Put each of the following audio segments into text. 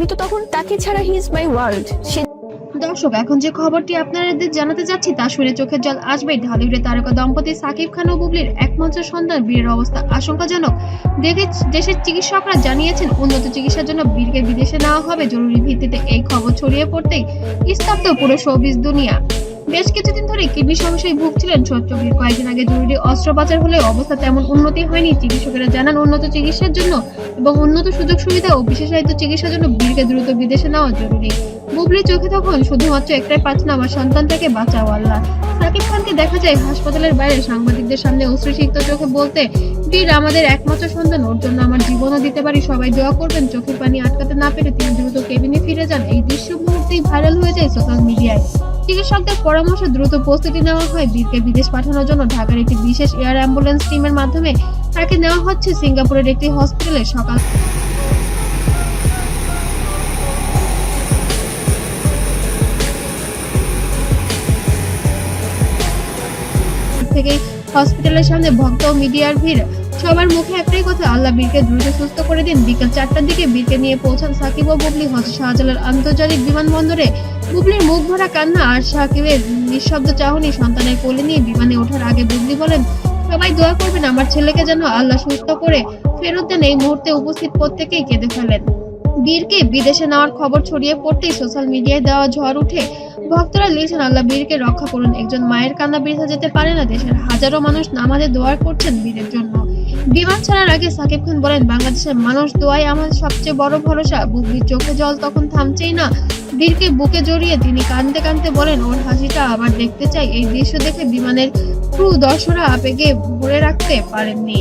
আমি তো তখন তাকে ছাড়া হি ইজ মাই ওয়ার্ল্ড সে দর্শক, এখন যে খবরটি আপনাদের জানাতে যাচ্ছি, তা শুনে চোখের জল আসবেই। ঢালিউডের তারকা দম্পতি সাকিব খান ও বুবলির একমাত্র সন্তান বীরের অবস্থা আশঙ্কাজনক। দেখে দেশের চিকিৎসকরা জানিয়েছেন, উন্নত চিকিৎসার জন্য বীরকে বিদেশে নেওয়া হবে। জরুরি ভিত্তিতে এই খবর ছড়িয়ে পড়তেই স্তব্ধ পুরো শোবিজ দুনিয়া। বেশ কিছুদিন ধরে কিডনি সমস্যায় ভুগছিলেন ছোট্ট বীর কয়েকদিন আগে জরুরি অস্ত্রোপচার হলে অবস্থা তেমন উন্নতি হয়নি। চিকিৎসকেরা জানান, উন্নত চিকিৎসার জন্য এবং উন্নত সুযোগ সুবিধা ও বিশেষায়িত চিকিৎসার জন্য বীরকে দ্রুত বিদেশে নেওয়া জরুরি। বুবলির চোখে তখন শুধুমাত্র একটাই প্রার্থনা আমার সন্তানটাকে বাঁচাও আল্লাহ। সাকিব খানকে দেখা যায়, হাসপাতালের বাইরে সাংবাদিকদের সামনে অশ্রুসিক্ত চোখে বলতে, বীর, আমাদের একমাত্র সন্তান, ওর জন্য আমার জীবনও দিতে পারি, সবাই দোয়া করবেন, চোখের পানি আটকাতে না পেরে তিনি দ্রুত কেবিনে ফিরে যান। এই দৃশ্য মুহূর্তেই ভাইরাল হয়ে যায় সোশ্যাল মিডিয়ায়। চিকিৎসকদের পরামর্শে দ্রুত প্রস্তুতি নেওয়া হয়। বীরকে বিদেশ পাঠানোর জন্য ঢাকার একটি বিশেষ এয়ার অ্যাম্বুলেন্স টিমের মাধ্যমে তাকে নেওয়া হচ্ছে। সিঙ্গাপুরের একটি হসপিটালে সকাল থেকে হসপিটালের সামনে ভক্ত ও মিডিয়ার ভিড়। সবার মুখে একটাই কথা, আল্লাহ বীরকে দ্রুত সুস্থ করে দিন। বিকেল চারটার দিকে বীরকে নিয়ে পৌঁছান সাকিব ও বুবলি। হজরত শাহজালাল আন্তর্জাতিক বিমানবন্দরে বুবলির মুখ ভরা কান্না আর সাকিবের নিঃশব্দ চাহনি সন্তানের কোলে নিয়ে বিমানে ওঠার আগে বুবলি বলেন, সবাই দোয়া করবেন আমার ছেলেকে যেন আল্লাহ সুস্থ করে ফেরত দেন। এই মুহূর্তে উপস্থিত প্রত্যেকেই কেঁদে ফেলেন। বীরকে বিদেশে নেওয়ার খবর ছড়িয়ে পড়তেই সোশ্যাল মিডিয়ায় দেওয়া ঝড় উঠে ভক্তরা লিখেছেন, আল্লাহ বীরকে রক্ষা করুন। একজন মায়ের কান্না বৃথা যেতে পারে না। দেশের হাজারো মানুষ নামাজে দোয়ার করছেন বীরের জন্য। বিমান ছাড়ার আগে সাকিব খান বলেন, বাংলাদেশের মানুষ দোয়াই আমার সবচেয়ে বড় ভরসা। বুকবির চোখে জল তখন থামছেই না। বীরকে বুকে জড়িয়ে তিনি কাঁদতে কাঁদতে বলেন, ওর হাসিটা আবার দেখতে চাই। এই দৃশ্য দেখে বিমানের ক্রু দর্শকরা আবেগে ভরে রাখতে পারেননি।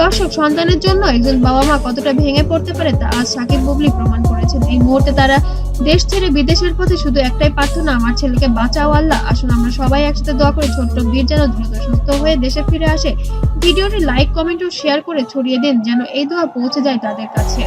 দর্শক, সন্তানের জন্য একজন বাবা মা কতটা ভেঙে পড়তে পারে তা আজ সাকিব বুবলি প্রমাণ করেছেন। এই মুহূর্তে তারা দেশ ছেড়ে বিদেশের পথে শুধু একটাই প্রার্থনা, আমার ছেলেকে বাঁচাও আল্লাহ। আসুন, আমরা সবাই একসাথে দোয়া করে, ছোট্ট বীর যেন দ্রুত সুস্থ হয়ে দেশে ফিরে আসে। ভিডিওটি লাইক, কমেন্ট ও শেয়ার করে ছড়িয়ে দিন, যেন এই দোয়া পৌঁছে যায় তাদের কাছে।